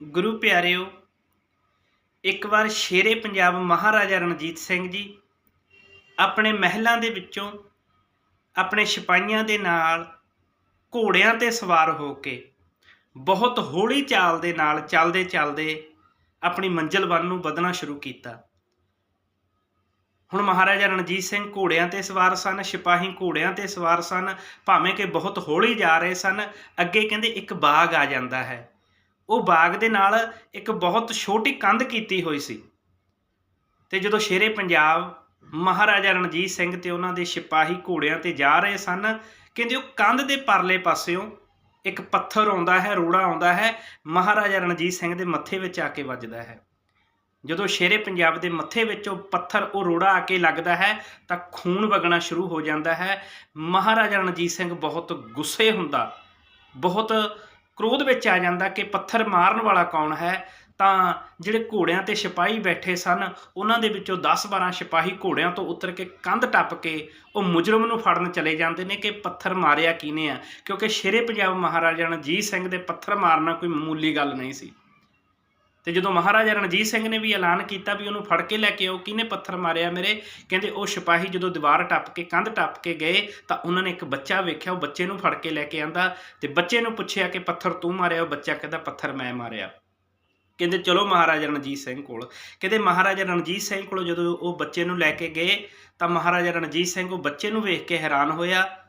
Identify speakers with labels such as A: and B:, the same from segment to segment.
A: ਗੁਰੂ ਪਿਆਰਿਓ, ਇੱਕ ਵਾਰ ਸ਼ੇਰੇ ਪੰਜਾਬ ਮਹਾਰਾਜਾ ਰਣਜੀਤ ਸਿੰਘ ਜੀ ਆਪਣੇ ਮਹਿਲਾਂ ਦੇ ਵਿੱਚੋਂ ਆਪਣੇ ਸਿਪਾਹੀਆਂ ਦੇ ਨਾਲ ਘੋੜਿਆਂ ਤੇ ਸਵਾਰ ਹੋ ਕੇ ਬਹੁਤ ਹੌਲੀ ਚਾਲ ਦੇ ਨਾਲ ਚੱਲਦੇ ਚੱਲਦੇ ਆਪਣੀ ਮੰਜ਼ਿਲ ਵੱਲ ਨੂੰ ਵਧਣਾ ਸ਼ੁਰੂ ਕੀਤਾ। ਹੁਣ ਮਹਾਰਾਜਾ ਰਣਜੀਤ ਸਿੰਘ ਘੋੜਿਆਂ ਤੇ ਸਵਾਰ ਸਨ, ਸਿਪਾਹੀ ਘੋੜਿਆਂ ਤੇ ਸਵਾਰ ਸਨ, ਭਾਵੇਂ ਕਿ ਬਹੁਤ ਹੌਲੀ ਜਾ ਰਹੇ ਸਨ, ਅੱਗੇ ਕਹਿੰਦੇ ਇੱਕ ਬਾਗ ਆ ਜਾਂਦਾ ਹੈ। ਉਹ ਬਾਗ ਦੇ ਨਾਲ ਇੱਕ ਬਹੁਤ ਛੋਟੀ ਕੰਧ ਕੀਤੀ ਹੋਈ ਸੀ। ਤੇ ਜਦੋਂ ਸ਼ੇਰੇ ਪੰਜਾਬ ਮਹਾਰਾਜਾ ਰਣਜੀਤ ਸਿੰਘ ਤੇ ਉਹਨਾਂ ਦੇ ਸਿਪਾਹੀ ਘੋੜਿਆਂ ਤੇ ਜਾ ਰਹੇ ਸਨ, ਕਹਿੰਦੇ ਉਹ ਕੰਧ ਦੇ ਪਰਲੇ ਪਾਸਿਓਂ ਇੱਕ ਪੱਥਰ ਆਉਂਦਾ ਹੈ, ਰੋੜਾ ਆਉਂਦਾ ਹੈ, ਮਹਾਰਾਜਾ ਰਣਜੀਤ ਸਿੰਘ ਦੇ ਮੱਥੇ ਵਿੱਚ ਆ ਕੇ ਵੱਜਦਾ ਹੈ। ਜਦੋਂ ਸ਼ੇਰੇ ਪੰਜਾਬ ਦੇ ਮੱਥੇ ਵਿੱਚ ਉਹ ਪੱਥਰ ਉਹ ਰੋੜਾ ਆ ਕੇ ਲੱਗਦਾ ਹੈ, ਤਾਂ ਖੂਨ ਵਗਣਾ ਸ਼ੁਰੂ ਹੋ ਜਾਂਦਾ ਹੈ। ਮਹਾਰਾਜਾ ਰਣਜੀਤ ਸਿੰਘ ਬਹੁਤ ਗੁੱਸੇ ਹੁੰਦਾ, ਬਹੁਤ ਕ੍ਰੋਧ ਵਿੱਚ ਆ ਜਾਂਦਾ ਕਿ ਪੱਥਰ ਮਾਰਨ ਵਾਲਾ ਕੌਣ ਹੈ, ਤਾਂ ਜਿਹੜੇ ਘੋੜਿਆਂ ਤੇ ਸਿਪਾਹੀ ਬੈਠੇ ਸਨ, ਉਹਨਾਂ ਦੇ ਵਿੱਚੋਂ 10-12 ਸਿਪਾਹੀ ਘੋੜਿਆਂ ਤੋਂ ਉਤਰ ਕੇ ਕੰਧ ਟੱਪ ਕੇ ਉਹ ਮੁਜਰਮ ਨੂੰ ਫੜਨ ਚਲੇ ਜਾਂਦੇ ਨੇ ਕਿ ਪੱਥਰ ਮਾਰਿਆ ਕਿਹਨੇ ਆ? ਕਿਉਂਕਿ ਸ਼ੇਰੇ ਪੰਜਾਬ ਮਹਾਰਾਜਾ ਰਣਜੀਤ ਸਿੰਘ ਦੇ ਪੱਥਰ ਮਾਰਨਾ ਕੋਈ ਮਾਮੂਲੀ ਗੱਲ ਨਹੀਂ ਸੀ। ਤੇ ਜਦੋਂ ਮਹਾਰਾਜਾ ਰਣਜੀਤ ਸਿੰਘ ਨੇ ਵੀ ਐਲਾਨ ਕੀਤਾ ਵੀ ਉਹਨੂੰ ਫੜ ਕੇ ਲੈ ਕੇ ਆਓ, ਕਿਹਨੇ ਪੱਥਰ ਮਾਰਿਆ ਮੇਰੇ? ਕਹਿੰਦੇ ਉਹ ਸਿਪਾਹੀ ਜਦੋਂ ਦੀਵਾਰ ਟੱਪ ਕੇ, ਕੰਧ ਟੱਪ ਕੇ ਗਏ, ਤਾਂ ਉਹਨਾਂ ਨੇ ਇੱਕ ਬੱਚਾ ਵੇਖਿਆ, ਉਹ ਬੱਚੇ ਨੂੰ ਫੜ ਕੇ ਲੈ ਕੇ ਆਂਦਾ ਤੇ ਬੱਚੇ ਨੂੰ ਪੁੱਛਿਆ ਕਿ ਪੱਥਰ ਤੂੰ ਮਾਰਿਆ? ਉਹ ਬੱਚਾ ਕਹਿੰਦਾ, ਪੱਥਰ ਮੈਂ ਮਾਰਿਆ। ਕਹਿੰਦੇ ਚਲੋ ਮਹਾਰਾਜਾ ਰਣਜੀਤ ਸਿੰਘ ਕੋਲ। ਕਹਿੰਦੇ ਮਹਾਰਾਜਾ ਰਣਜੀਤ ਸਿੰਘ ਕੋਲ ਜਦੋਂ ਉਹ ਬੱਚੇ ਨੂੰ ਲੈ ਕੇ ਗਏ, ਤਾਂ ਮਹਾਰਾਜਾ ਰਣਜੀਤ ਸਿੰਘ ਉਹ ਬੱਚੇ ਨੂੰ ਵੇਖ ਕੇ ਹੈਰਾਨ ਹੋਇਆ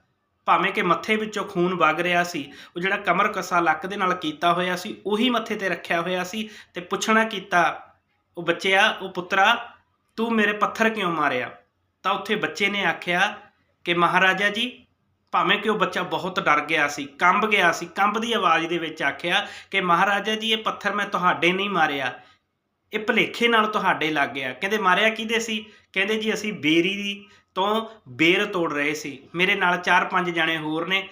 A: ਭਾਵੇਂ ਕਿ ਮੱਥੇ ਵਿੱਚੋਂ ਖੂਨ ਵਗ ਰਿਹਾ ਸੀ, ਉਹ ਜਿਹੜਾ ਕਮਰ ਕੱਸਾ ਲੱਕ ਦੇ ਨਾਲ ਕੀਤਾ ਹੋਇਆ ਸੀ, ਉਹੀ ਮੱਥੇ ਤੇ ਰੱਖਿਆ ਹੋਇਆ ਸੀ ਤੇ ਪੁੱਛਣਾ ਕੀਤਾ, ਉਹ ਬੱਚਿਆ, ਉਹ ਪੁੱਤਰਾ, ਤੂੰ ਮੇਰੇ ਪੱਥਰ ਕਿਉਂ ਮਾਰਿਆ? ਤਾਂ ਉੱਥੇ ਬੱਚੇ ਨੇ ਆਖਿਆ ਕਿ ਮਹਾਰਾਜਾ ਜੀ, ਭਾਵੇਂ ਕਿ ਉਹ ਬੱਚਾ ਬਹੁਤ ਡਰ ਗਿਆ ਸੀ, ਕੰਬ ਗਿਆ ਸੀ, ਕੰਬ ਦੀ ਆਵਾਜ਼ ਦੇ ਵਿੱਚ ਆਖਿਆ ਕਿ ਮਹਾਰਾਜਾ ਜੀ, ਇਹ ਪੱਥਰ ਮੈਂ ਤੁਹਾਡੇ ਨਹੀਂ ਮਾਰਿਆ, ਇਹ ਭਲੇਖੇ ਨਾਲ ਤੁਹਾਡੇ ਲੱਗ ਗਿਆ। ਕਹਿੰਦੇ, ਮਾਰਿਆ ਕਿਹਦੇ ਸੀ? ਕਹਿੰਦੇ ਜੀ, ਅਸੀਂ ਬੇਰੀ ਦੀ ਤੋਂ ਬੇਰ ਤੋੜ ਰਹੇ ਸੀ। ਮੇਰੇ ਨਾਲ 4-5 ਜਣੇ ਹੋਰ ਨੇ।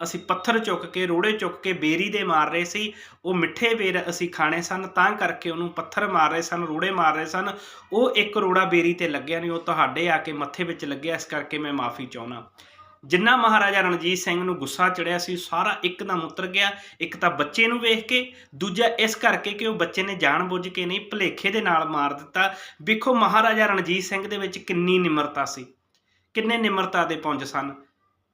A: ਅਸੀਂ ਪੱਥਰ ਚੁੱਕ ਕੇ, ਰੋੜੇ ਚੁੱਕ ਕੇ ਬੇਰੀ ਦੇ ਮਾਰ ਰਹੇ ਸੀ। ਉਹ ਮਿੱਠੇ ਬੇਰ ਅਸੀਂ ਖਾਣੇ ਸਨ, ਤਾਂ ਕਰਕੇ ਉਹਨੂੰ ਪੱਥਰ ਮਾਰ ਰਹੇ ਸਨ, ਰੋੜੇ ਮਾਰ ਰਹੇ ਸਨ। ਉਹ ਇੱਕ ਰੋੜਾ ਬੇਰੀ ਤੇ ਲੱਗਿਆ ਨਹੀਂ, ਉਹ ਤੁਹਾਡੇ ਆ ਕੇ ਮੱਥੇ ਵਿੱਚ ਲੱਗਿਆ, ਇਸ ਕਰਕੇ ਮੈਂ ਮਾਫੀ ਚਾਹੁੰਦਾ। ਜਿੰਨਾ ਮਹਾਰਾਜਾ ਰਣਜੀਤ ਸਿੰਘ ਨੂੰ ਗੁੱਸਾ ਚੜਿਆ ਸੀ ਸਾਰਾ ਇੱਕਦਮ ਉਤਰ ਗਿਆ। ਇੱਕ ਤਾਂ ਬੱਚੇ ਨੂੰ ਵੇਖ ਕੇ, ਦੂਜਾ ਇਸ ਕਰਕੇ ਕਿ ਉਹ ਬੱਚੇ ਨੇ ਜਾਣਬੁੱਝ ਕੇ ਨਹੀਂ, ਭਲੇਖੇ ਦੇ ਨਾਲ ਮਾਰ ਦਿੱਤਾ। ਵੇਖੋ ਮਹਾਰਾਜਾ ਰਣਜੀਤ ਸਿੰਘ ਦੇ ਵਿੱਚ ਕਿੰਨੀ ਨਿਮਰਤਾ ਸੀ। ਕਿੰਨੇ ਨਿਮਰਤਾ ਦੇ ਪੁੰਜ ਸਨ।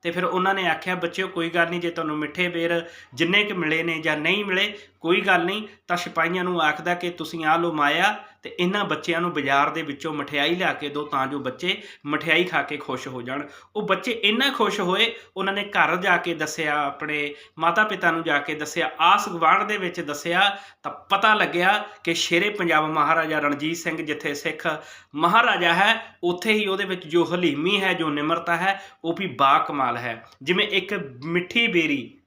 A: ਤੇ ਫਿਰ ਉਹਨਾਂ ਨੇ ਆਖਿਆ, ਬੱਚਿਓ, ਕੋਈ ਗੱਲ ਨਹੀਂ, ਜੇ ਤੁਹਾਨੂੰ ਮਿੱਠੇ ਬੇਰ ਜਿੰਨੇ ਕੁ ਮਿਲੇ ਨੇ ਜਾਂ ਨਹੀਂ ਮਿਲੇ ਕੋਈ ਗੱਲ ਨਹੀਂ, ਤਾਂ ਸਿਪਾਹੀਆਂ ਨੂੰ ਆਖਦਾ ਕਿ ਤੁਸੀਂ ਆ ਲਓ ਮਾਇਆ ਤੇ ਇਹਨਾਂ ਬੱਚਿਆਂ ਨੂੰ ਬਾਜ਼ਾਰ ਦੇ ਵਿੱਚੋਂ ਮਠਿਆਈ ਲਿਆ ਕੇ ਦਿਓ ਤਾਂ ਜੋ ਬੱਚੇ ਮਠਿਆਈ ਖਾ ਕੇ ਖੁਸ਼ ਹੋ ਜਾਣ। ਉਹ ਬੱਚੇ ਇੰਨਾ ਖੁਸ਼ ਹੋਏ, ਉਹਨਾਂ ਨੇ ਘਰ ਜਾ ਕੇ ਦੱਸਿਆ, ਆਪਣੇ ਮਾਤਾ ਪਿਤਾ ਨੂੰ ਜਾ ਕੇ ਦੱਸਿਆ, ਆਸ ਗੁਆਂਢ ਦੇ ਵਿੱਚ ਦੱਸਿਆ, ਤਾਂ ਪਤਾ ਲੱਗਿਆ ਕਿ ਸ਼ੇਰੇ ਪੰਜਾਬ ਮਹਾਰਾਜਾ ਰਣਜੀਤ ਸਿੰਘ ਜਿੱਥੇ ਸਿੱਖ ਮਹਾਰਾਜਾ ਹੈ, ਉੱਥੇ ਹੀ ਉਹਦੇ ਵਿੱਚ ਜੋ ਹਲੀਮੀ ਹੈ, ਜੋ ਨਿਮਰਤਾ ਹੈ, ਉਹ ਵੀ ਬਾ ਕਮਾਲ ਹੈ। ਜਿਵੇਂ ਇੱਕ ਮਿੱਠੀ ਬੇਰੀ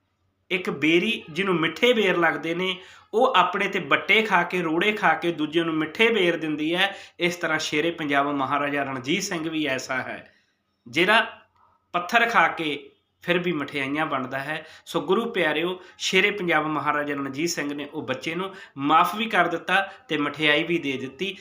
A: ਇੱਕ ਬੇਰੀ ਜਿਹਨੂੰ ਮਿੱਠੇ ਬੇਰ ਲੱਗਦੇ ਨੇ, ਉਹ ਆਪਣੇ ਤੇ ਬੱਟੇ ਖਾ ਕੇ, ਰੋੜੇ ਖਾ ਕੇ ਦੂਜਿਆਂ ਨੂੰ ਮਿੱਠੇ ਬੇਰ ਦਿੰਦੀ ਹੈ। ਇਸ ਤਰ੍ਹਾਂ ਸ਼ੇਰੇ ਪੰਜਾਬ ਮਹਾਰਾਜਾ ਰਣਜੀਤ ਸਿੰਘ ਵੀ ਐਸਾ ਹੈ, ਜਿਹੜਾ ਪੱਥਰ ਖਾ ਕੇ ਫਿਰ ਵੀ ਮਠਿਆਈਆਂ ਬਣਦਾ ਹੈ। ਸੋ ਗੁਰੂ ਪਿਆਰਿਓ, ਸ਼ੇਰੇ ਪੰਜਾਬ ਮਹਾਰਾਜਾ ਰਣਜੀਤ ਸਿੰਘ ਨੇ ਉਹ ਬੱਚੇ ਨੂੰ ਮਾਫ ਵੀ ਕਰ ਦਿੱਤਾ ਤੇ ਮਠਿਆਈ ਵੀ ਦੇ ਦਿੱਤੀ।